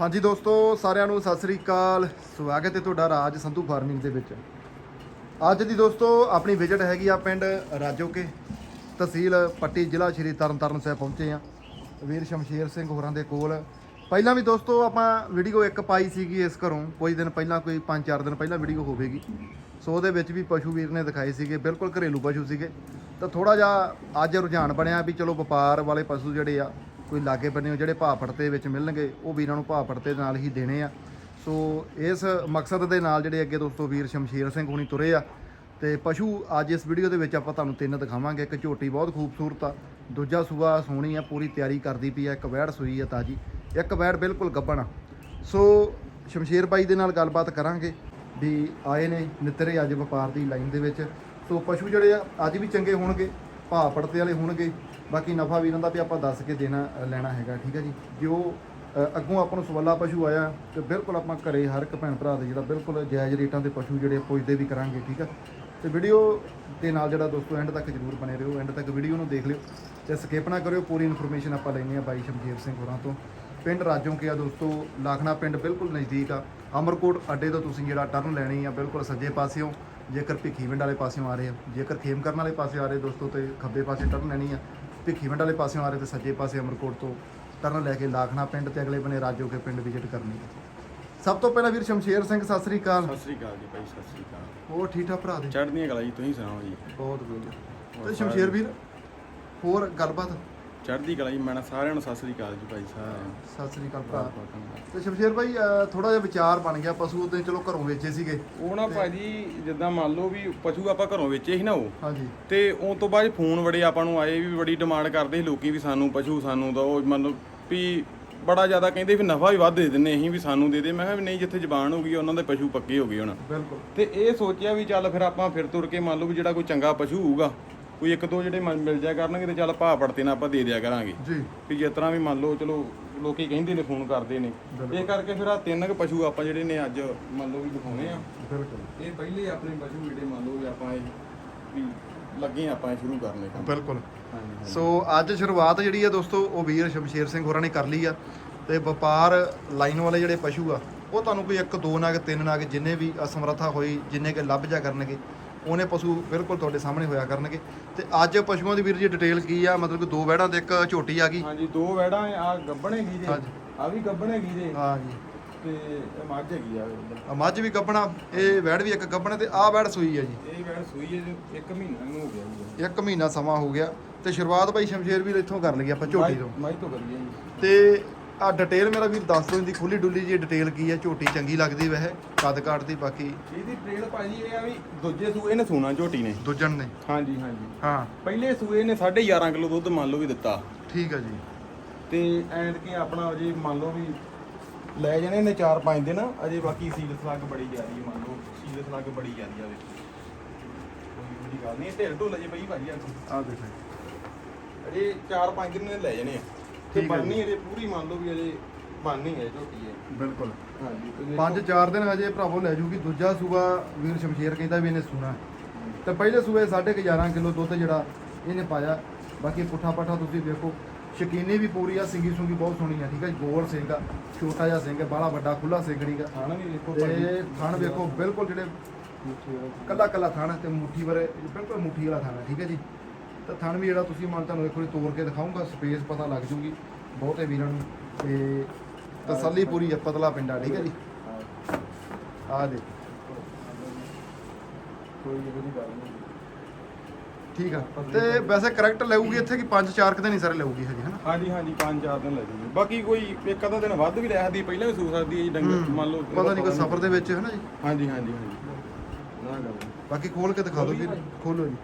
ਹਾਂਜੀ ਦੋਸਤੋ, ਸਾਰਿਆਂ ਨੂੰ ਸਤਿ ਸ੍ਰੀ ਅਕਾਲ। ਸਵਾਗਤ ਹੈ ਤੁਹਾਡਾ ਰਾਜ ਸੰਧੂ ਫਾਰਮਿੰਗ ਦੇ ਵਿੱਚ। ਅੱਜ ਦੀ ਦੋਸਤੋ, ਆਪਣੀ ਵਿਜ਼ਿਟ ਹੈਗੀ ਆ ਪਿੰਡ ਰਾਜੋਕੇ ਤਹਿਸੀਲ ਪੱਟੀ ਜ਼ਿਲ੍ਹਾ ਸ਼੍ਰੀ ਤਰਨਤਾਰਨ ਸਾਹਿਬ ਪਹੁੰਚੇ ਆ ਵੀਰ ਸ਼ਮਸ਼ੇਰ ਸਿੰਘ ਹੋਰਾਂ ਦੇ ਕੋਲ। ਪਹਿਲਾਂ ਵੀ ਦੋਸਤੋ, ਆਪਾਂ ਵੀਡੀਓ ਇੱਕ ਪਾਈ ਸੀਗੀ ਇਸ ਘਰੋਂ। ਕੁਝ ਦਿਨ ਪਹਿਲਾਂ, ਕੋਈ 5-4 ਦਿਨ ਪਹਿਲਾਂ ਵੀਡੀਓ ਹੋਵੇਗੀ। ਸੋ ਉਹਦੇ ਵਿੱਚ ਵੀ ਪਸ਼ੂ ਵੀਰ ਨੇ ਦਿਖਾਏ ਸੀਗੇ, ਬਿਲਕੁਲ ਘਰੇਲੂ ਪਸ਼ੂ ਸੀਗੇ। ਤਾਂ ਥੋੜਾ ਜਿਹਾ ਅੱਜ ਰੁਝਾਨ ਬਣਿਆ ਵੀ ਚਲੋ ਵਪਾਰ ਵਾਲੇ ਪਸ਼ੂ ਜਿਹੜੇ ਆ ਕੋਈ ਲਾਗੇ ਬੰਨੇ ਜਿਹੜੇ ਭਾਅ ਪੜਤੇ ਵਿੱਚ ਮਿਲਣਗੇ, ਉਹ ਵੀਰਾਂ ਨੂੰ ਭਾਅ ਪੜਤੇ ਨਾਲ ਹੀ ਦੇਣੇ ਆ। ਸੋ ਇਸ ਮਕਸਦ ਦੇ ਨਾਲ ਜਿਹੜੇ ਅੱਗੇ ਦੋਸਤੋ ਵੀਰ ਸ਼ਮਸ਼ੀਰ ਸਿੰਘ ਹੁਣੀ ਤੁਰੇ ਆ, ਤੇ ਪਸ਼ੂ ਅੱਜ ਇਸ ਵੀਡੀਓ ਦੇ ਵਿੱਚ ਆਪਾਂ ਤੁਹਾਨੂੰ ਤਿੰਨ ਦਿਖਾਵਾਂਗੇ। ਇੱਕ ਝੋਟੀ ਬਹੁਤ ਖੂਬਸੂਰਤ ਆ, ਦੂਜਾ ਸੂਆ ਸੋਹਣੀ ਆ, ਪੂਰੀ ਤਿਆਰੀ ਕਰਦੀ ਪਈ ਆ, ਇੱਕ ਵੈੜ ਸੂਈ ਆ ਤਾਜੀ, ਇੱਕ ਵੈੜ ਬਿਲਕੁਲ ਗੱਭਣ ਆ। ਸੋ ਸ਼ਮਸ਼ੀਰ ਬਾਈ ਦੇ ਨਾਲ ਗੱਲਬਾਤ ਕਰਾਂਗੇ ਵੀ ਆਏ ਨੇ, ਨਿੱਤਰੇ ਅੱਜ ਵਪਾਰ ਦੀ ਲਾਈਨ ਦੇ ਵਿੱਚ। ਸੋ ਪਸ਼ੂ ਜਿਹੜੇ ਆ, ਅੱਜ ਵੀ ਚੰਗੇ ਹੋਣਗੇ। ਭਾਅ ਪੜਤੇ ਵਾਲੇ ਹੋਣਗੇ। ਬਾਕੀ ਨਫਾ ਵੀ ਇਹਨਾਂ ਦਾ ਵੀ ਆਪਾਂ ਦੱਸ ਕੇ ਦੇਣਾ ਲੈਣਾ ਹੈਗਾ ਠੀਕ ਹੈ ਜੀ? ਜੋ ਅ, ਅੱਗੋਂ ਆਪਾਂ ਨੂੰ ਸਵਾਲਾ ਪਸ਼ੂ ਆਇਆ ਤੇ ਬਿਲਕੁਲ ਆਪਾਂ ਘਰੇ ਹਰ ਇੱਕ ਭੈਣ ਭਰਾ ਦੇ ਜਿਹੜਾ ਬਿਲਕੁਲ ਜਾਇਜ਼ ਰੇਟਾਂ ਦੇ ਪਸ਼ੂ ਜਿਹੜੇ ਪੁੱਜਦੇ ਵੀ ਕਰਾਂਗੇ ਠੀਕ ਆ ਤੇ ਵੀਡੀਓ ਦੇ ਨਾਲ ਜਿਹੜਾ ਦੋਸਤੋ ਐਂਡ ਤੱਕ ਜਰੂਰ ਬਣੇ ਰਹੋ ਐਂਡ ਤੱਕ ਵੀਡੀਓ ਨੂੰ ਦੇਖ ਲਿਓ ਤੇ ਸਕਿਪ ਨਾ ਕਰਿਓ ਪੂਰੀ ਇਨਫੋਰਮੇਸ਼ਨ ਆਪਾਂ ਲੈਣੀ ਆ ਬਾਈ ਸ਼ਮਸ਼ੀਰ ਸਿੰਘ ਹੋਰਾਂ ਤੋਂ। ਪਿੰਡ ਰਾਜੋਂ ਕੇ ਆ ਦੋਸਤੋ ਲਾਖਣਾ ਪਿੰਡ ਬਿਲਕੁਲ ਨਜ਼ਦੀਕ ਆ। ਅਮਰਕੋਟ ਅੱਡੇ ਤੋਂ ਤੁਸੀਂ ਜਿਹੜਾ ਟਰਨ ਲੈਣੀ ਆ ਬਿਲਕੁਲ ਸੱਜੇ ਪਾਸਿਓਂ। ਜੇਕਰ ਭਿੱਖੀਵਿੰਡ ਵਾਲੇ ਪਾਸਿਓਂ ਆ ਰਹੇ ਆ ਜੇਕਰ ਖੇਮ ਕਰਨ ਵਾਲੇ ਪਾਸੇ ਆ ਰਹੇ ਦੋਸਤੋ ਤੇ ਖੱਬੇ ਪਾਸੇ ਟਰਨ ਲੈਣੀ ਆ। ਭਿੱਖੀਵਿੰਡ ਵਾਲੇ ਪਾਸਿਓਂ ਆ ਰਹੇ ਤੇ ਸੱਜੇ ਪਾਸੇ ਅਮਰਕੋਟ ਤੋਂ ਟਰਨ ਲੈ ਕੇ ਲਾਖਣਾ ਪਿੰਡ ਤੇ ਅਗਲੇ ਬਨੇ ਰਾਜੋ ਕੇ ਪਿੰਡ ਵਿਜ਼ਿਟ ਕਰਨੀ ਆ। ਸਭ ਤੋਂ ਪਹਿਲਾਂ ਵੀਰ ਸ਼ਮਸ਼ੇਰ ਸਿੰਘ ਸਤਿ ਸ੍ਰੀ ਅਕਾਲ। ਸਤਿ ਸ੍ਰੀ ਅਕਾਲ ਜੀ ਭਾਈ ਸਤਿ ਸ੍ਰੀ ਅਕਾਲ। ਹੋਰ ਠੀਕ ਠਾਕ ਭਰਾ ਦੇ? ਚੜ੍ਹਦੀਆਂ ਕਲਾ ਜੀ ਤੁਸੀਂ ਸੁਣਾਓ ਜੀ। ਬਹੁਤ ਵਧੀਆ। ਤੇ ਸ਼ਮਸ਼ੇਰ ਵੀਰ ਹੋਰ ਗੱਲਬਾਤ? ਚੜ੍ਹਦੀ ਕਲਾ ਜੀ ਮੈਂ ਸਾਰਿਆਂ ਨੂੰ ਸਤਿ ਸ੍ਰੀ ਅਕਾਲ ਜੀ ਭਾਈ ਨੂੰ ਸਤਿ ਸ੍ਰੀ ਅਕਾਲ ਭਰਾ। ਤੇ ਸ਼ਮਸ਼ੇਰ ਭਾਈ ਥੋੜਾ ਜਿਹਾ ਵਿਚਾਰ ਬਣ ਗਿਆ ਪਸ਼ੂ ਉਹਦੇ ਚਲੋ ਘਰੋਂ ਵੇਚੇ ਸੀਗੇ। ਉਹ ਨਾ ਭਾਜੀ ਜਿੱਦਾਂ ਮੰਨ ਲਓ ਵੀ ਪਸ਼ੂ ਆਪਾਂ ਘਰੋਂ ਵੇਚੇ ਸੀ ਨਾ ਉਹ। ਹਾਂਜੀ। ਤੇ ਉਸ ਤੋਂ ਬਾਅਦ ਫੋਨ ਬੜੇ ਆਪਾਂ ਨੂੰ ਆਏ ਵੀ ਬੜੀ ਡਿਮਾਂਡ ਕਰਦੇ ਸੀ ਲੋਕੀ ਵੀ ਸਾਨੂੰ ਪਸ਼ੂ ਸਾਨੂੰ ਦੋ ਮੰਨ ਲਓ ਵੀ ਬੜਾ ਜ਼ਿਆਦਾ ਕਹਿੰਦੇ ਵੀ ਨਫਾ ਵੀ ਵੱਧ ਦੇ ਦਿੰਨੇ ਅਸੀਂ ਵੀ ਸਾਨੂੰ ਦੇ ਦੇ। ਮੈਂ ਕਿਹਾ ਵੀ ਨਹੀਂ ਜਿੱਥੇ ਜ਼ਬਾਨ ਹੋ ਗਈ ਉਹਨਾਂ ਦੇ ਪਸ਼ੂ ਪੱਕੇ ਹੋ ਗਏ ਹੁਣ। ਬਿਲਕੁਲ। ਤੇ ਇਹ ਸੋਚਿਆ ਵੀ ਚੱਲ ਫਿਰ ਆਪਾਂ ਫਿਰ ਤੁਰ ਕੇ ਮੰਨ ਲਓ ਵੀ ਜਿਹੜਾ ਕੋਈ ਚੰਗਾ ਪਸ਼ੂ ਹੋਊਗਾ ਕੋਈ ਇੱਕ ਦੋ ਜਿਹੜੇ ਮਿਲ ਜਾਇਆ ਕਰਨਗੇ ਤੇ ਚੱਲ ਭਾਅ ਪੜਤੇ ਨਾ ਆਪਾਂ ਦੇ ਦਿਆ ਕਰਾਂਗੇ। ਜੀ। ਵੀ ਜਿਸ ਤਰ੍ਹਾਂ ਵੀ ਮੰਨ ਲਓ ਚਲੋ ਲੋਕੀ ਕਹਿੰਦੇ ਨੇ ਫੋਨ ਕਰਦੇ ਨੇ। ਇਹ ਕਰਕੇ ਫਿਰ ਆ ਤਿੰਨ ਕੁ ਪਸ਼ੂ ਆਪਾਂ ਜਿਹੜੇ ਨੇ ਅੱਜ ਮੰਨ ਲਓ ਵੀ ਦਿਖਾਉਣੇ ਆ। ਬਿਲਕੁਲ। ਇਹ ਪਹਿਲੇ ਆਪਣੇ ਪਸ਼ੂ ਜਿਹੜੇ ਮੰਨ ਲਓ ਵੀ ਆਪਾਂ ਇਹ ਵੀ ਲੱਗੇ ਆਪਾਂ ਇਹ ਸ਼ੁਰੂ ਕਰਨੇ ਕੰਮ। ਬਿਲਕੁਲ। ਹਾਂਜੀ। ਸੋ ਅੱਜ ਸ਼ੁਰੂਆਤ ਜਿਹੜੀ ਆ ਦੋਸਤੋ ਉਹ ਵੀਰ ਸ਼ਮਸ਼ੇਰ ਸਿੰਘ ਹੋਰਾਂ ਨੇ ਕਰ ਲਈ ਆ ਤੇ ਵਪਾਰ ਲਾਈਨ ਵਾਲੇ ਜਿਹੜੇ ਪਸ਼ੂ ਆ ਉਹ ਤੁਹਾਨੂੰ ਕੋਈ ਇੱਕ ਦੋ ਨਾਗ ਤਿੰਨ ਨਾਗ ਜਿੰਨੇ ਵੀ ਅਸਮਰੱਥਾ ਹੋਈ ਜਿੰਨੇ ਕਿ ਲੱਭ ਜਾ ਕਰਨਗੇ ਉਹਨੇ ਪਸ਼ੂ ਬਿਲਕੁਲ ਤੁਹਾਡੇ ਸਾਹਮਣੇ ਹੋਇਆ ਕਰਨਗੇ। ਤੇ ਅੱਜ ਪਸ਼ੂਆਂ ਦੀ ਵੀਰ ਜੀ ਡਿਟੇਲ ਕੀ ਆ? ਮਤਲਬ ਕਿ ਦੋ ਵਹਿੜਾਂ ਤੇ ਇੱਕ ਝੋਟੀ ਆ ਗਈ। ਹਾਂਜੀ ਦੋ ਵੈੜਾਂ ਆ ਗੱਬਣ ਹਾਂਜੀ। ਆ ਵੀ ਗੱਬਣ ਜੇ। ਹਾਂ ਜੀ। ਤੇ ਮੱਝ ਹੈਗੀ ਆ। ਆ ਮੱਝ ਵੀ ਗੱਬਣਾ ਇਹ ਵਹਿੜ ਵੀ ਇੱਕ ਗੱਬਣਾ ਤੇ ਆਹ ਵਹਿੜ ਸੂਈ ਆ ਜੀ। ਇਹ ਵੈੜ ਸੂਈ ਹੈ ਜੋ ਇੱਕ ਮਹੀਨਾ ਨੂੰ ਹੋ ਗਿਆ ਜੀ। ਇੱਕ ਮਹੀਨਾ ਸਮਾਂ ਹੋ ਗਿਆ। ਤੇ ਸ਼ੁਰੂਆਤ ਭਾਈ ਸ਼ਮਸ਼ੇਰ ਵੀਰ ਇੱਥੋਂ ਕਰ ਲਈ ਆਪਾਂ ਝੋਟੀ ਤੋਂ। ਮਾਈ ਤੋਂ ਕਰੀਏ ਜੀ। ਤੇ ਆ ਡਿਟੇਲ ਮੇਰਾ ਵੀਰ ਦੱਸ ਦਿਓ ਇਹਦੀ ਖੁੱਲੀ ਡੁੱਲੀ ਜੀ ਡਿਟੇਲ ਕੀ ਹੈ ਝੋਟੀ ਚੰਗੀ ਲੱਗਦੀ ਵੈਸੇ ਕੱਦ ਕਾਟ ਦੀ ਬਾਕੀ ਇਹਦੀ ਟ੍ਰੇਲ ਭਾਜੀ ਇਹ ਆ ਵੀ ਦੂਜੇ ਸੂਏ ਨੇ ਸੋਨਾ ਝੋਟੀ ਨੇ। ਦੁੱਜਣ ਨੇ। ਹਾਂਜੀ ਹਾਂਜੀ। ਹਾਂ। ਪਹਿਲੇ ਸੂਏ ਨੇ 11.5 ਕਿਲੋ ਦੁੱਧ ਮੰਨ ਲਓ ਵੀ ਦਿੱਤਾ। ਠੀਕ ਆ ਜੀ। ਤੇ ਐਂਡ ਕੀ ਆਪਣਾ ਅਜੇ ਮੰਨ ਲਓ ਵੀ ਲੈ ਜਾਣੇ ਨੇ 4-5 ਦਿਨ ਅਜੇ ਬਾਕੀ ਸੀਲ ਸਲੱਗ ਬੜੀ ਹੈ ਮੰਨ ਲਓ ਸੀਲ ਸਲੱਗ ਬੜੀ ਜ਼ਿਆਦੀ ਆ ਵਿੱਚ। ਕੋਈ ਵੱਡੀ ਗੱਲ ਨਹੀਂ ਢਿੱਲ ਢੁੱਲ ਅਜੇ ਪਈ ਭਾਜੀ ਆ ਆ ਦੇਖੋ ਅਜੇ 4-5 ਦਿਨ ਨੇ ਲੈ ਜਾਣੇ ਆ। ਤੇ ਠੀਕ ਹੈ ਜੀ। ਬਣਨੀ ਅਜੇ ਪੂਰੀ ਮੰਨ ਲਓ ਵੀ ਅਜੇ ਬਣਨੀ ਹੈ ਝੋਟੀ ਹੈ। ਬਿਲਕੁਲ। ਹਾਂਜੀ ਤੇ ਪੰਜ ਚਾਰ ਦਿਨ ਹਜੇ ਭਰਾਵੋ ਲੈ ਜੂਗੀ। ਦੂਜਾ ਸੂਆ ਵੀਰ ਸ਼ਮਸ਼ੇਰ ਕਹਿੰਦਾ ਵੀ ਇਹਨੇ ਸੂਣਾ। ਤੇ ਪਹਿਲੇ ਸੂਏ 11.5 ਕਿਲੋ ਦੁੱਧ ਜਿਹੜਾ ਇਹਨੇ ਪਾਇਆ। ਬਾਕੀ ਪੁੱਠਾ ਪਾਠਾ ਤੁਸੀਂ ਵੇਖੋ ਸ਼ਕੀਨੀ ਵੀ ਪੂਰੀ ਆ ਸਿੰਗੀ ਸੁੰਗੀ ਬਹੁਤ ਸੋਹਣੀ ਆ ਠੀਕ ਹੈ ਗੋਲ ਸਿੰਘ ਆ ਛੋਟਾ ਜਿਹਾ ਸਿੰਘ ਬਾਲਾ ਵੱਡਾ ਖੁੱਲਾ ਸਿੰਘ ਨਹੀਂਗਾ ਖਾਣਾ ਵੀ ਦੇਖੋ ਤੇ ਥਣ ਵੇਖੋ ਬਿਲਕੁਲ ਜਿਹੜੇ ਕੱਲਾ ਕੱਲਾ ਥਣ ਤੇ ਮੁੱਠੀ ਵਰੇ ਬਿਲਕੁਲ ਮੁੱਠੀ ਵਾਲਾ ਥਣ ਠੀਕ ਹੈ ਜੀ। ਤਾਂ ਥਣ ਵੀ ਜਿਹੜਾ ਤੁਸੀਂ ਮਨ ਤੁਹਾਨੂੰ ਇੱਕ ਵਾਰੀ ਤੋੜ ਕੇ ਦਿਖਾਉਂਗਾ ਸਪੇਸ ਪਤਾ ਲੱਗ ਜੂਗੀ ਬਹੁਤੇ ਵੀਰਾਂ ਨੂੰ। ਤੇ ਤਸੱਲੀ ਪੂਰੀ ਹੈ ਪਤਲਾ ਪਿੰਡਾ ਠੀਕ ਹੈ ਜੀ? ਆਹ ਦੇ। ਕੋਈ ਇਹੋ ਜਿਹੀ ਗੱਲ ਨਹੀਂ। ਠੀਕ ਆ। ਤੇ ਵੈਸੇ ਕਰੈਕਟ ਲਊਗੀ ਇੱਥੇ ਕਿ 5-4 ਦਿਨ ਹੀ ਸਾਰੇ ਲਊਗੀ ਹਜੇ ਹਨਾ? ਹਾਂਜੀ ਹਾਂਜੀ ਪੰਜ ਚਾਰ ਦਿਨ ਲੈ ਜੂਗੀ। ਬਾਕੀ ਕੋਈ ਇੱਕ ਅੱਧਾ ਦਿਨ ਵੱਧ ਵੀ ਲੈ ਸਕਦੀ ਪਹਿਲਾਂ ਵੀ ਸੂ ਸਕਦੀ ਹੈ ਜੀ ਡੰਗਰ। ਮੰਨ ਲਓ ਪਤਾ ਨਹੀਂ ਕੋਈ ਸਫ਼ਰ ਦੇ ਵਿੱਚ ਹਨਾ ਜੀ? ਹਾਂਜੀ ਹਾਂਜੀ ਹਾਂਜੀ। ਨਾ ਗੱਲ ਬਾਕੀ ਖੋਲ ਕੇ ਦਿਖਾ ਦਿਓ ਵੀਰ। ਖੋਲੋ ਜੀ।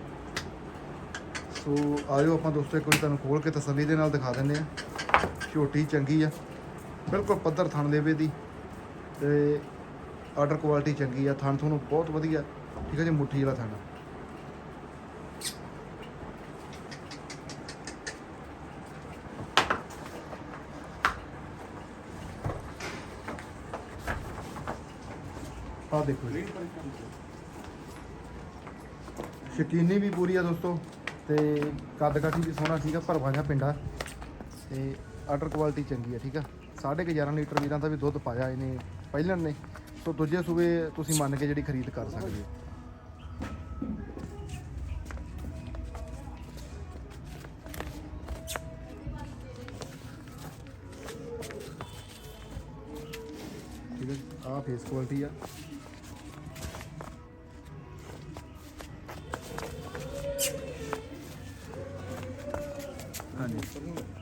ਸੋ ਆਇਓ ਆਪਾਂ ਦੋਸਤੋ ਇੱਕ ਵਾਰੀ ਤੁਹਾਨੂੰ ਖੋਲ ਕੇ ਤਸੱਲੀ ਦੇ ਨਾਲ ਦਿਖਾ ਦਿੰਦੇ ਆ ਛੋਟੀ ਚੰਗੀ ਆ। ਬਿਲਕੁਲ ਪੱਧਰ ਥਣ ਦੇਵੇ ਦੀ ਤੇ ਆਰਡਰ ਕੁਆਲਿਟੀ ਚੰਗੀ ਆ। ਥਣ ਤੁਹਾਨੂੰ ਬਹੁਤ ਵਧੀਆ, ਠੀਕ ਹੈ ਜੀ, ਮੁੱਠੀ ਵਾਲਾ ਥਣ ਆ। ਆਹ ਦੇਖੋ ਜੀ। ਸ਼ਕੀਨੀ ਵੀ ਪੂਰੀ ਆ ਦੋਸਤੋ। ਤੇ ਕੱਦ ਕਾਠੀ ਵੀ ਸੋਹਣਾ ਸੀਗਾ ਭਰਵਾ ਜਿਹਾ ਪਿੰਡਾ। ਤੇ ਆਰਡਰ ਕੁਆਲਿਟੀ ਚੰਗੀ ਆ, ਠੀਕ ਆ? 11.5 ਲੀਟਰ ਵੀਰਾਂ ਦਾ ਵੀ ਦੁੱਧ ਪਾਇਆ ਇਹਨੇ ਪਹਿਲਾਂ ਨੇ। ਸੋ ਦੂਜੇ ਸੂਬੇ ਤੁਸੀਂ ਮੰਨ ਕੇ ਜਿਹੜੀ ਖਰੀਦ ਕਰ ਸਕਦੇ ਹੋ। ਠੀਕ ਹੈ ਆ ਫੇਸ ਕੁਆਲਿਟੀ ਆ। ਹਾਂਜੀ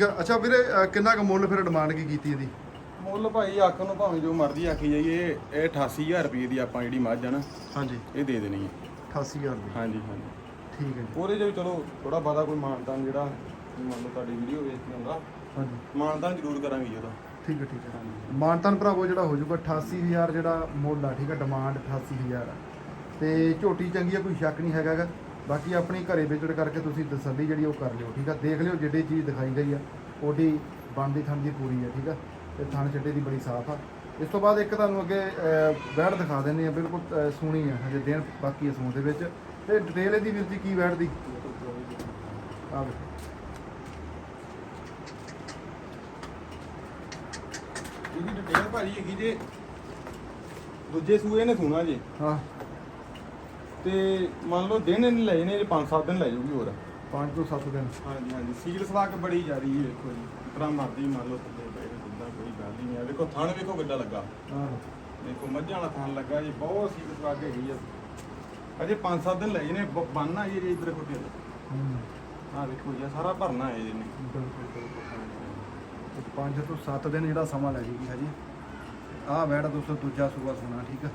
ਠੀਕ ਆ। ਅੱਛਾ ਵੀਰੇ ਅ, ਕਿੰਨਾ ਕੁ ਮੁੱਲ ਫਿਰ ਡਿਮਾਂਡ ਕੀ ਕੀਤੀ ਇਹਦੀ? ਮੁੱਲ ਭਾਈ ਆਖਣ ਨੂੰ ਭਾਵੇਂ ਜੋ ਮਰਜ਼ੀ ਆਖੀ ਜਾਈਏ ਇਹ 88000 ਰੁਪਏ ਦੀ ਆਪਾਂ ਜਿਹੜੀ ਮੱਝ ਆ ਨਾ ਹਾਂਜੀ। ਇਹ ਦੇ ਦੇਣੀ ਹੈ। 88000 ਦੀ। ਹਾਂਜੀ ਹਾਂਜੀ। ਠੀਕ ਹੈ ਜੀ। ਉਹਦੇ 'ਚ ਵੀ ਚਲੋ ਥੋੜਾ ਬਾਦਾ ਕੋਈ ਮਾਨਤਾਨ ਜਿਹੜਾ ਮੰਨ ਲਓ ਤੁਹਾਡੀ ਵੀਡੀਓ ਵੇਖ ਕੇ ਹੁੰਦਾ ਹਾਂਜੀ। ਮਾਨਤਾਨ ਜ਼ਰੂਰ ਕਰਾਂਗੇ ਜੀ ਉਹਦਾ। ਠੀਕ ਹੈ ਠੀਕ ਹੈ। ਮਾਨਤਨ ਭਰਾਵੋ ਜਿਹੜਾ ਹੋ ਜਾਊਗਾ 88000 ਜਿਹੜਾ ਮੁੱਲ ਆ ਠੀਕ ਹੈ ਡਿਮਾਂਡ 88000 ਆ। ਤੇ ਝੋਟੀ ਚੰਗੀ ਆ ਕੋਈ ਸ਼ੱਕ ਨਹੀਂ ਹੈਗਾ ਗਾ। ਬਾਕੀ ਆਪਣੀ ਘਰੇ ਵਿਜ਼ਿਟ ਕਰਕੇ ਤੁਸੀਂ ਤਸੱਲੀ ਜਿਹੜੀ ਉਹ ਕਰ ਲਿਓ ਠੀਕ ਆ? ਦੇਖ ਲਿਓ ਜਿਹੜੀ ਚੀਜ਼ ਦਿਖਾਈ ਗਈ ਆ ਉਹਦੀ ਬਣਦੀ ਥਣ ਦੀ ਪੂਰੀ ਆ ਠੀਕ ਆ? ਤੇ ਥਣ ਚੱਡੇ ਦੀ ਬੜੀ ਸਾਫ਼ ਆ। ਇਸ ਤੋਂ ਬਾਅਦ ਇੱਕ ਤੁਹਾਨੂੰ ਅੱਗੇ ਵੈੜ ਦਿਖਾ ਦਿੰਦੇ ਆ ਬਿਲਕੁਲ ਸੋਹਣੀ ਆ ਹਜੇ ਦਿਨ ਬਾਕੀ ਆ ਸੂਣ ਦੇ ਵਿੱਚ। ਤੇ ਡਿਟੇਲ ਇਹਦੀ ਵੀਰ ਜੀ ਕੀ ਵੈੜ ਦੀ? ਆ ਇਹਦੀ ਡਿਟੇਲ ਭਾਜੀ ਹੈਗੀ ਜੇ। ਦੂਜੇ ਸੂਏ ਨੇ ਸੁਣਾ ਜੇ। ਹਾਂ। ਤੇ ਮੰਨ ਲਓ ਦਿਨ ਇਹਨੇ ਲਏ ਨੇ 5-7 ਦਿਨ ਲੈ ਜਾਊਗੀ ਹੋਰ। 5 ਤੋਂ 7 ਦਿਨ। ਹਾਂਜੀ ਹਾਂਜੀ। ਸੀਲ ਸਲਾਕ ਬੜੀ ਜ਼ਿਆਦੀ ਹੈ ਵੇਖੋ ਜੀ। ਇਤਨਾ ਮਰਦੀ ਮੰਨ ਲਓ ਥੱਲੇ ਪਏ ਨੇ ਜਿੱਦਾਂ ਕੋਈ ਗੱਲ ਹੀ ਨਹੀਂ ਆ। ਵੇਖੋ ਥਣ ਵੇਖੋ ਕਿੱਡਾ ਲੱਗਾ। ਹਾਂ। ਦੇਖੋ ਮੱਝਾਂ ਵਾਲਾ ਥਣ ਲੱਗਾ ਜੀ ਬਹੁਤ ਸੀਲ ਸਲਾਕ ਹੈਗੀ ਆ। ਅਜੇ 5-7 ਦਿਨ ਲਏ ਨੇ ਬੰਨਾ ਜੀ ਜੇ ਇਧਰ ਕੋਟੇ ਹੂੰ। ਆ ਵੇਖੋ ਜੀ ਆਹ ਸਾਰਾ ਭਰਨਾ ਹੈ ਇਹਨੇ। ਬਿਲਕੁਲ ਤੇ 5 ਤੋਂ 7 ਦਿਨ ਜਿਹੜਾ ਸਮਾਂ ਲੱਗੇਗੀ ਹਜੇ। ਆਹ ਵੈੜ ਦੋਸਤੋ ਦੂਜਾ ਸੂਆ ਸੋਣਾ ਠੀਕ ਆ।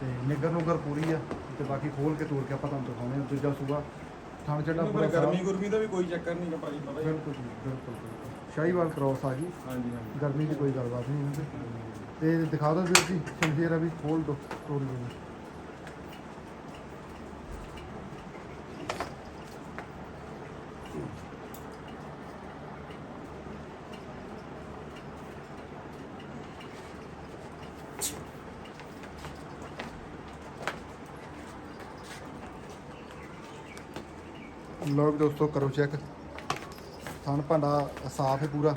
ਤੇ ਨਿਗਰ ਨੁਗਰ ਪੂਰੀ ਆ। ਤੇ ਬਾਕੀ ਖੋਲ ਕੇ ਤੋੜ ਕੇ ਆਪਾਂ ਤੁਹਾਨੂੰ ਦਿਖਾਉਂਦੇ ਹਾਂ ਦੂਜਾ ਸੂਆ ਥਣ ਚੱਡਾ ਪੂਰਾ ਗਰਮੀ ਸਾਫ਼। ਗੁਰਮੀ ਦਾ ਵੀ ਕੋਈ ਚੱਕਰ ਨਹੀਂ ਭਾਜੀ ਪਤਾ ਹੀ ਹੈ। ਬਿਲਕੁਲ ਜੀ, ਬਿਲਕੁਲ ਬਿਲਕੁਲ। ਸ਼ਾਹੀਵਾਲ ਕ੍ਰੋਸ ਆ ਗਈ ਹਾਂਜੀ ਹਾਂਜੀ ਗਰਮੀ ਦੀ ਕੋਈ ਗੱਲਬਾਤ ਨਹੀਂ ਇਹਨਾਂ ਤੇ ਦਿਖਾ ਦਿਓ ਵੀਰ ਜੀ ਆ ਵੀ ਖੋਲ ਦੋ ਤੋੜ ਦਿਓ ਲੋ ਵੀ ਦੋਸਤੋ, ਕਰੋ ਚੈੱਕ ਥਣ ਭਾਂਡਾ ਸਾਫ਼ ਹੈ ਪੂਰਾ।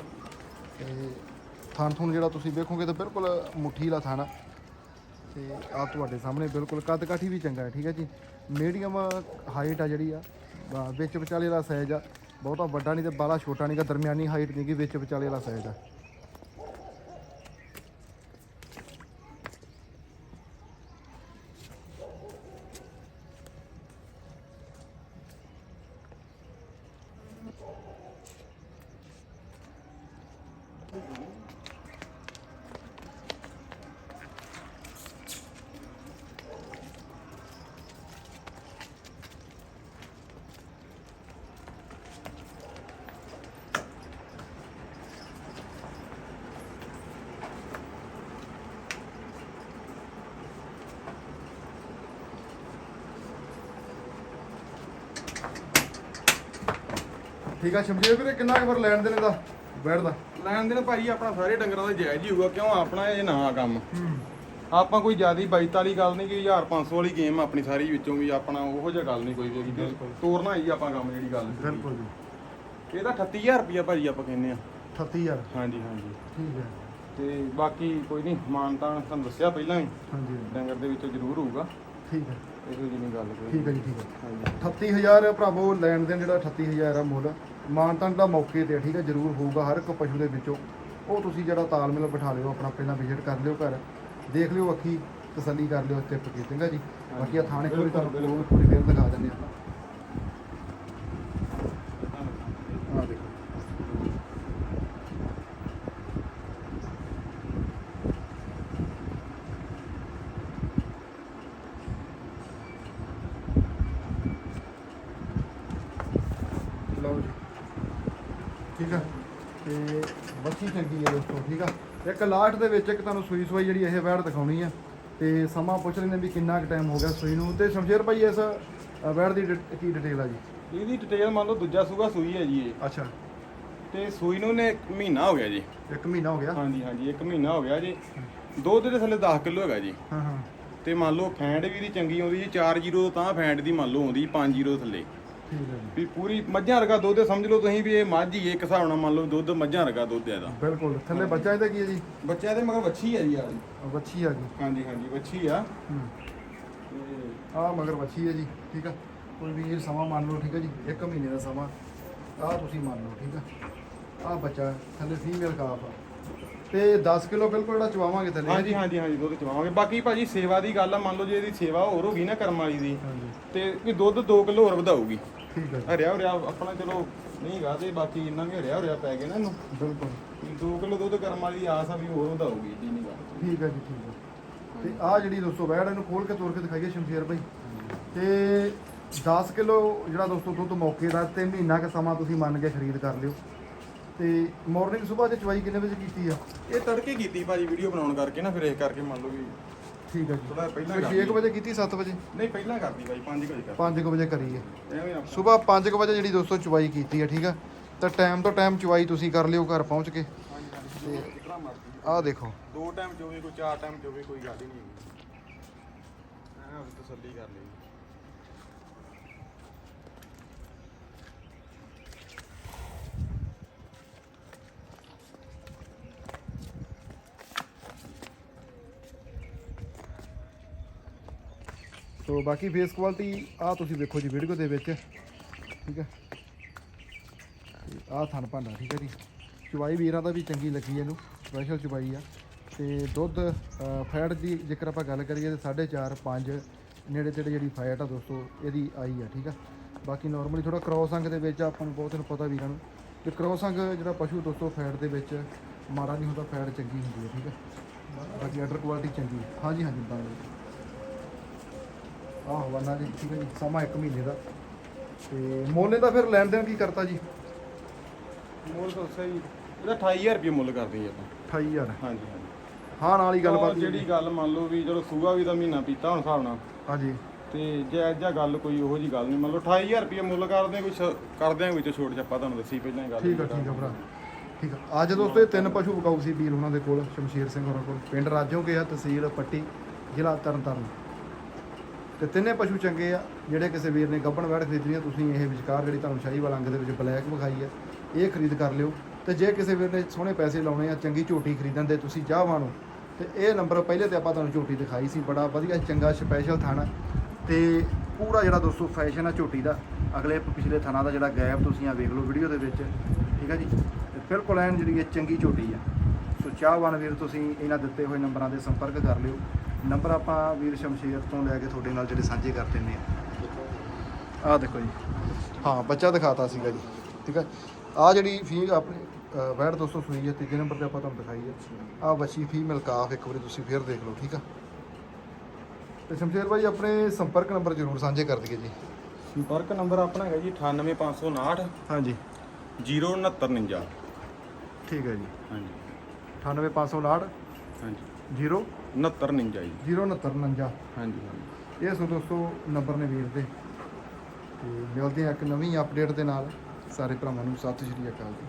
ਤੇ ਥਣ ਥੁਣ ਜਿਹੜਾ ਤੁਸੀਂ ਵੇਖੋਗੇ ਤਾਂ ਬਿਲਕੁਲ ਮੁੱਠੀ ਵਾਲਾ ਥਣ ਆ। ਤੇ ਆਪ ਤੁਹਾਡੇ ਸਾਹਮਣੇ ਬਿਲਕੁਲ ਕੱਦ ਕਾਠੀ ਵੀ ਚੰਗਾ ਹੈ, ਠੀਕ ਹੈ ਜੀ? ਮੀਡੀਅਮ ਹਾਈਟ ਆ ਜਿਹੜੀ ਆ ਵਿੱਚ ਵਿਚਾਲੇ ਵਾਲਾ ਸਾਈਜ਼ ਆ। ਬਹੁਤਾ ਵੱਡਾ ਨਹੀਂ ਤੇ ਬਾਲਾ ਛੋਟਾ ਨਹੀਂ ਗਾ, ਦਰਮਿਆਨੀ ਹਾਈਟ ਨਹੀਂ ਗੀ, ਵਿੱਚ ਵਿਚਾਲੇ ਵਾਲਾ ਸਾਈਜ਼ ਆ। ਠੀਕ ਆ ਸ਼ਮਸ਼ੇਰ ਵੀਰੇ ਕਿੰਨਾ ਕੁ ਫਿਰ ਲੈਣ ਦੇਣ ਦਾ? ਬੈਠ ਦਾ ਲੈਣ ਦੇਣ ਭਾਜੀ ਆਪਣਾ ਸਾਰੇ ਡੰਗਰਾਂ ਦਾ ਜਾਇਜ਼ ਹੀ ਹੋਊਗਾ ਕਿਉਂ ਆਪਣਾ ਇਹ ਨਾ ਕੰਮ। ਆਪਾਂ ਕੋਈ ਜਿਆਦੀ ਬਾਈਤ ਵਾਲੀ ਗੱਲ ਨਹੀਂ ਕਿ 1500 ਵਾਲੀ ਗੇਮ ਆਪਣੀ ਸਾਰੀ ਵਿੱਚੋਂ ਵੀ ਆਪਣਾ ਉਹੋ ਜਿਹਾ ਗੱਲ ਨਹੀਂ ਕੋਈ ਵੀ ਹੈਗੀ। ਤੋਰਨਾ ਹੀ ਆਪਾਂ ਕੰਮ ਜਿਹੜੀ ਗੱਲ ਬਿਲਕੁਲ ਜੀ। ਇਹਦਾ 38000 ਰੁਪਿਆ ਭਾਜੀ ਆਪਾਂ ਕਹਿੰਦੇ ਆ 38000 ਹਾਂਜੀ ਹਾਂਜੀ। ਠੀਕ ਹੈ। ਤੇ ਬਾਕੀ ਕੋਈ ਨਹੀਂ ਮਾਨਤਾਨ ਤੁਹਾਨੂੰ ਦੱਸਿਆ ਪਹਿਲਾਂ ਹੀ। ਹਾਂਜੀ ਡੰਗਰ ਦੇ ਵਿੱਚੋਂ ਜ਼ਰੂਰ ਹੋਊਗਾ। ਠੀਕ ਹੈ। ਇਹੋ ਜਿਹੀ ਨਹੀਂ ਗੱਲ ਕੋਈ। ਠੀਕ ਹੈ ਜੀ ਠੀਕ ਹੈ। ਹਾਂਜੀ। 38000 ਭਰਾਵੋ ਲੈਣ ਦੇਣ ਜਿਹੜਾ 38000 ਆ ਮੁੱਲ। ਮਾਨਤਨ ਦਾ ਮੌਕੇ ਤੇ ਆ, ਠੀਕ ਹੈ ਜ਼ਰੂਰ ਹੋਊਗਾ ਹਰ ਇੱਕ ਪਸ਼ੂ ਦੇ ਵਿੱਚੋਂ। ਉਹ ਤੁਸੀਂ ਜਿਹੜਾ ਤਾਲਮੇਲ ਬਿਠਾ ਲਿਓ ਆਪਣਾ ਪਹਿਲਾਂ ਵਿਜ਼ਿਟ ਕਰ ਲਿਓ ਘਰ। ਦੇਖ ਲਿਓ ਅੱਖੀ ਤਸੱਲੀ ਕਰ ਲਿਓ ਸਟੈਪ ਕੇ ਚੰਗਾ ਜੀ? ਬਾਕੀ ਆ ਥਾਣੇ ਕੋਲ ਤੁਹਾਨੂੰ ਬਿਲਕੁਲ। ਪੂਰੀ ਫੇਰ ਦਿਖਾ ਦਿੰਦੇ ਆਪਾਂ ਆ ਦੇਖੋ ਲਓ ਜੀ ਠੀਕ ਆ ਤੇ ਬੱਚੀ ਚੰਗੀ ਹੈ ਦੋਸਤੋ ਠੀਕ ਆ? ਇੱਕ ਲਾਸਟ ਦੇ ਵਿੱਚ ਇੱਕ ਤੁਹਾਨੂੰ ਸੂਈ ਸਵਾਈ ਜਿਹੜੀ ਇਹ ਵੈੜ ਦਿਖਾਉਣੀ ਆ। ਤੇ ਸਮਾਂ ਪੁੱਛ ਲੈਂਦੇ ਵੀ ਕਿੰਨਾ ਕੁ ਟਾਈਮ ਹੋ ਗਿਆ ਸੂਈ ਨੂੰ। ਤੇ ਸ਼ਮਸ਼ੇਰ ਭਾਈ ਇਸ ਵੈੜ ਦੀ ਡਿਟ- ਕੀ ਡਿਟੇਲ ਆ ਜੀ? ਇਹਦੀ ਡਿਟੇਲ ਮੰਨ ਲਓ ਦੂਜਾ ਸੂਗਾ ਸੂਈ ਹੈ ਜੀ ਇਹ। ਅੱਛਾ। ਤੇ ਸੂਈ ਨੂੰ ਨੇ ਇੱਕ ਮਹੀਨਾ ਹੋ ਗਿਆ ਜੀ। ਇੱਕ ਮਹੀਨਾ ਹੋ ਗਿਆ? ਹਾਂਜੀ ਹਾਂਜੀ ਇੱਕ ਮਹੀਨਾ ਹੋ ਗਿਆ ਜੀ। ਦੁੱਧ ਦੇ ਥੱਲੇ 10 ਕਿਲੋ ਹੈਗਾ ਜੀ। ਹਾਂ ਹਾਂ। ਤੇ ਮੰਨ ਲਓ ਫੈਂਡ ਵੀ ਦੀ ਚੰਗੀ ਆਉਂਦੀ ਜੀ 4 ਤੋਂ ਤਾਂ ਫੈਂਡ ਦੀ ਮੰਨ ਲਓ ਆਉਂਦੀ 5 ਜ਼ੀਰੋ ਥੱਲੇ। ਵੀ ਪੂਰੀ ਮੱਝਾਂ ਵਰਗਾ ਦੁੱਧ ਹੈ, ਸਮਝ ਲਓ ਤੁਸੀਂ ਵੀ ਇਹ ਮੱਝ ਹੀ ਹੈ, ਇੱਕ ਹਿਸਾਬ ਨਾਲ ਮੰਨ ਲਓ ਦੁੱਧ ਮੱਝਾਂ ਵਰਗਾ ਦੁੱਧ ਹੈ ਇਹਦਾ। ਬਿਲਕੁਲ ਥੱਲੇ ਬੱਚਾ ਇਹਦਾ ਕੀ ਹੈ ਜੀ? ਬੱਚਿਆਂ ਦੇ ਮਗਰ ਵੱਛੀ ਹੈ ਜੀ ਯਾਰ ਅ, ਵੱਛੀ ਆ ਗਈ ਹਾਂਜੀ ਹਾਂਜੀ ਵੱਛੀ ਆ। ਆ ਮਗਰ ਵੱਛੀ ਹੈ ਜੀ ਠੀਕ ਆ? ਕੋਈ ਵੀ ਇਹ ਸਮਾਂ ਮੰਨ ਲਓ ਠੀਕ ਹੈ ਜੀ? ਇੱਕ ਮਹੀਨੇ ਦਾ ਸਮਾਂ ਆ ਤੁਸੀਂ ਮੰਨ ਲਓ ਠੀਕ ਆ? ਆ ਬੱਚਾ ਥੱਲੇ ਫੀਮੇਲ ਕਾਫ ਆ। ਤੇ 10 ਕਿਲੋ ਬਿਲਕੁਲ ਜਿਹੜਾ ਚਵਾਵਾਂਗੇ ਥੱਲੇ ਹਾਂਜੀ ਹਾਂਜੀ ਹਾਂਜੀ ਦੁੱਧ ਚਵਾਵਾਂਗੇ। ਬਾਕੀ ਭਾਜੀ ਸੇਵਾ ਦੀ ਗੱਲ ਆ ਮੰਨ ਲਓ ਜੇ ਇਹਦੀ ਸੇਵਾ ਹੋਰ ਹੋ ਗਈ ਨਾ ਕਰਮ ਵਾਲੀ ਦੀ ਹਾਂਜੀ। ਤੇ ਵੀ ਦੁੱਧ 2 ਕਿਲੋ ਹੋਰ ਵਧਾਊਗੀ। ਠੀਕ ਹੈ ਹਰਿਆ ਹਰਿਆ ਆਪਣਾ ਚਲੋ ਨਹੀਂ ਗਾ ਤੇ ਬਾਕੀ ਇੰਨਾ ਵੀ ਹਰਿਆ ਹਰਿਆ ਪੈ ਗਿਆ ਨਾ ਇਹਨੂੰ। ਬਿਲਕੁਲ। 2 ਕਿਲੋ ਦੁੱਧ ਕਰਮ ਵਾਲੀ ਦੀ ਆਸ ਆ ਵੀ ਹੋਰ ਵਧਾਊਗੀ ਜੀ ਨਹੀਂ ਗੱਲ। ਠੀਕ ਹੈ ਜੀ ਠੀਕ ਹੈ। ਤੇ ਆ ਜਿਹੜੀ ਦੋਸਤੋ ਵੈੜ ਇਹਨੂੰ ਖੋਲ ਕੇ ਤੋੜ ਕੇ ਦਿਖਾਈਏ ਸ਼ਮਸ਼ੇਰ ਭਾਈ। ਤੇ 10 ਕਿਲੋ ਜਿਹੜਾ ਦੋਸਤੋ ਦੁੱਧ ਮੌਕੇ ਦਾ ਤੇ ਮਹੀਨਾ ਕੁ ਸਮਾਂ ਤੁਸੀਂ ਮੰਨ ਕੇ ਖਰੀਦ ਕਰ ਲਿਓ। ਤੇ ਮਾਰਨਿੰਗ ਸਵੇਰ ਚ ਚਵਾਈ ਕਿੰਨੇ ਵਜੇ ਕੀਤੀ ਆ? ਇਹ ਤੜਕੇ ਕੀਤੀ ਭਾਜੀ ਵੀਡੀਓ ਬਣਾਉਣ ਕਰਕੇ ਨਾ ਫਿਰ ਇਹ ਕਰਕੇ ਮੰਨ ਲਓ ਵੀ ਠੀਕ ਹੈ ਜੀ। ਥੋੜਾ ਪਹਿਲਾਂ ਛੇ ਕੁ ਵਜੇ ਕੀਤੀ 7 ਵਜੇ? ਨਹੀਂ ਪਹਿਲਾਂ ਕਰਦੀ ਭਾਈ 5 ਵਜੇ ਕਰ 5 ਵਜੇ ਕਰੀ ਹੈ ਐਵੇਂ ਆਪਾਂ ਸਵੇਰ 5 ਵਜੇ ਜਿਹੜੀ ਦੋਸਤੋ ਚਵਾਈ ਕੀਤੀ ਹੈ ਠੀਕ ਆ? ਤਾਂ ਟਾਈਮ ਤੋਂ ਟਾਈਮ ਚਵਾਈ ਤੁਸੀਂ ਕਰ ਲਿਓ ਘਰ ਪਹੁੰਚ ਕੇ। ਤੇ ਆਹ ਦੇਖੋ। ਦੋ ਟਾਈਮ ਚੋਵੇ ਕੋਈ ਚਾਰ ਟਾਈਮ ਚੋਵੇ ਕੋਈ ਗੱਲ ਹੀ ਨਹੀਂ ਹੈਗੀ। ਐਂ ਉਸ ਤਸੱਲੀ ਕਰ ਲਈ। ਸੋ ਬਾਕੀ ਫੇਸ ਕੁਆਲਿਟੀ ਆ ਤੁਸੀਂ ਵੇਖੋ ਜੀ ਵੀਡੀਓ ਦੇ ਵਿੱਚ, ਠੀਕ ਹੈ? ਆ ਥਣ ਭਾਂਡਾ, ਠੀਕ ਹੈ ਜੀ? ਚੁਬਾਈ ਵੀਰਾਂ ਦਾ ਵੀ ਚੰਗੀ ਲੱਗੀ ਇਹਨੂੰ ਸਪੈਸ਼ਲ ਚੁਬਾਈ ਆ। ਤੇ ਦੁੱਧ ਫੈਟ ਦੀ ਜੇਕਰ ਆਪਾਂ ਗੱਲ ਕਰੀਏ ਤੇ 4.5 5 ਨੇੜੇ ਤੇੜੇ ਜਿਹੜੀ ਫੈਟ ਆ ਦੋਸਤੋ, ਇਹਦੀ ਆਈ ਆ, ਠੀਕ ਆ? ਬਾਕੀ ਨਾਰਮਲੀ ਥੋੜਾ ਕ੍ਰੋਸ ਅੰਗ ਦੇ ਵਿੱਚ ਆਪਾਂ ਨੂੰ ਬਹੁਤ ਨੂੰ ਪਤਾ ਵੀਰਾਂ ਨੂੰ ਕਿ ਕ੍ਰੋਸ ਅੰਗ ਜਿਹੜਾ ਪਸ਼ੂ ਦੋਸਤੋ ਫੈਟ ਦੇ ਵਿੱਚ ਮਾੜਾ ਨਹੀਂ ਹੁੰਦਾ ਫੈਟ ਚੰਗੀ ਹੁੰਦੀ ਹੈ ਠੀਕ ਹੈ ਬਾਕੀ ਆਰਡਰ ਕੁਆਲਿਟੀ ਚੰਗੀ ਹਾਂਜੀ ਹਾਂਜੀ ਬਣ ਆਹ ਵਰਨਾ ਜੀ ਠੀਕ ਹੈ ਜੀ ਸਮਾਂ 1 ਮਹੀਨੇ ਦਾ। ਤੇ ਮੋਲੇ ਦਾ ਫਿਰ ਲੈਣ ਦੇਣ ਕੀ ਕਰਤਾ ਜੀ? ਮੁੱਲ ਤਾਂ ਸਹੀ ਇਹਦਾ 28000 ਰੁਪਏ ਮੁੱਲ ਕਰਦੇ ਜੀ ਆਪਾਂ। 28000 ਹਾਂਜੀ ਹਾਂਜੀ। ਹਾਂ ਨਾਲ ਹੀ ਔਰ ਗੱਲਬਾਤ ਜਿਹੜੀ ਗੱਲ ਮੰਨ ਲਓ ਵੀ ਚਲੋ ਸੂਗਾ ਵੀ ਦਾ ਮਹੀਨਾ ਪੀਤਾ ਹੁਣ ਹਿਸਾਬ ਨਾਲ। ਹਾਂਜੀ। ਤੇ ਜੇ ਅੱਜ ਗੱਲ ਕੋਈ ਉਹੋ ਜੀ ਗੱਲ ਨਹੀਂ ਮੰਨ ਲਓ 28000 ਰੁਪਏ ਮੁੱਲ ਕਰਦੇ ਕੁਛ ਕਰਦੇ ਆ ਵਿੱਚ ਛੋਟ ਛੱਪਾ ਤੁਹਾਨੂੰ ਦੱਸੀ ਪਹਿਲਾਂ ਹੀ ਗੱਲ ਠੀਕ ਆ ਠੀਕ ਆ ਭਰਾ। ਠੀਕ ਆ। ਅੱਜ ਦੋਸਤੋ ਇਹ ਤਿੰਨ ਪਸ਼ੂ ਵਿਕਾਊ ਸੀ ਵੀਰ ਉਹਨਾਂ ਦੇ ਕੋਲ ਸ਼ਮਸ਼ੀਰ ਸਿੰਘ ਹੋਰਾਂ ਕੋਲ। ਪਿੰਡ ਰਾਜੋਂ ਕੇ ਆ ਤਹਿਸੀਲ ਪੱਟੀ ਜ਼ਿਲ੍ਹਾ ਤਰਨਤਾਰਨ। ਤੇ ਤਿੰਨੇ ਪਸ਼ੂ ਚੰਗੇ ਆ, ਜਿਹੜੇ ਕਿਸੇ ਵੀਰ ਨੇ ਗੱਬਣ ਵੈੜ ਖਰੀਦਣੀ ਆ ਤੁਸੀਂ ਇਹ ਵਿਚਕਾਰ ਜਿਹੜੀ ਤੁਹਾਨੂੰ ਸ਼ਾਹੀਵਾਲ ਅੰਗ ਦੇ ਵਿੱਚ ਬਲੈਕ ਵਿਖਾਈ ਹੈ, ਇਹ ਖਰੀਦ ਕਰ ਲਿਓ। ਤੇ ਜੇ ਕਿਸੇ ਵੀਰ ਨੇ ਸੋਹਣੇ ਪੈਸੇ ਲਾਉਣੇ ਆ, ਚੰਗੀ ਝੋਟੀ ਖਰੀਦਣ ਦੇ, ਤੁਸੀਂ ਚਾਹਵਾਂ ਨੂੰ ਤੇ ਇਹ ਨੰਬਰ ਪਹਿਲੇ ਤੇ ਆਪਾਂ ਤੁਹਾਨੂੰ ਝੋਟੀ ਦਿਖਾਈ ਸੀ, ਬੜਾ ਵਧੀਆ, ਚੰਗਾ ਸਪੈਸ਼ਲ ਥਾਣਾ। ਤੇ ਪੂਰਾ ਜਿਹੜਾ ਦੋਸਤੋ ਫੈਸ਼ਨ ਆ ਝੋਟੀ ਦਾ, ਅਗਲੇ ਪਿਛਲੇ ਥਾਣਾ ਦਾ ਜਿਹੜਾ ਗੈਪ ਤੁਸੀਂ ਆ, ਵੇਖ ਲਓ ਵੀਡੀਓ ਦੇ ਵਿੱਚ, ਠੀਕ ਆ ਜੀ? ਤੇ ਬਿਲਕੁਲ ਐਨ ਜਿਹੜੀ ਇਹ ਚੰਗੀ ਝੋਟੀ ਆ। ਸੋ ਚਾਹਵਾਨ ਵੀਰ, ਤੁਸੀਂ ਇਹਨਾਂ ਦਿੱਤੇ ਹੋਏ ਨੰਬਰਾਂ 'ਤੇ ਸੰਪਰਕ ਕਰ ਲਿਓ। ਨੰਬਰ ਆਪਾਂ ਵੀਰ ਸ਼ਮਸ਼ੀਰ ਤੋਂ ਲੈ ਕੇ ਤੁਹਾਡੇ ਨਾਲ ਜਿਹੜੇ ਸਾਂਝੇ ਕਰ ਦਿੰਨੇ ਆ ਆਹ ਦੇਖੋ ਜੀ। ਹਾਂ ਬੱਚਾ ਦਿਖਾਤਾ ਸੀਗਾ ਜੀ ਠੀਕ ਹੈ ਆ ਜਿਹੜੀ ਫੀ ਆਪਣੀ ਵੈੜ ਦੋਸਤੋ ਸੂਈ ਹੈ ਤੀਜੇ ਨੰਬਰ ਤੇ ਆਪਾਂ ਤੁਹਾਨੂੰ ਦਿਖਾਈ ਹੈ। ਆ ਬੱਚੀ ਫੀਮੇਲ ਕਾਫ ਇੱਕ ਵਾਰੀ ਤੁਸੀਂ ਫੇਰ ਦੇਖ ਲਓ ਠੀਕ ਆ? ਤੇ ਸ਼ਮਸ਼ੇਰ ਭਾਈ ਆਪਣੇ ਸੰਪਰਕ ਨੰਬਰ ਜ਼ਰੂਰ ਸਾਂਝੇ ਕਰ ਦਈਏ ਜੀ। ਸੰਪਰਕ ਨੰਬਰ ਆਪਣਾ ਹੈਗਾ ਜੀ 98559 ਹਾਂਜੀ। 06949 ਠੀਕ ਹੈ ਜੀ। ਹਾਂਜੀ। 98559 ਹਾਂਜੀ। 0 6949 ਜੀ। 069 ਹਾਂਜੀ ਹਾਂਜੀ। ਇਹ ਸੋ ਦੋਸਤੋ ਨੰਬਰ ਨੇ ਵੀਰ ਦੇ। ਤੇ ਮਿਲਦੇ ਆ ਇੱਕ ਨਵੀਂ ਅਪਡੇਟ ਦੇ ਨਾਲ। ਸਾਰੇ ਭਰਾਵਾਂ ਨੂੰ ਸਤਿ ਸ਼੍ਰੀ ਅਕਾਲ ਜੀ?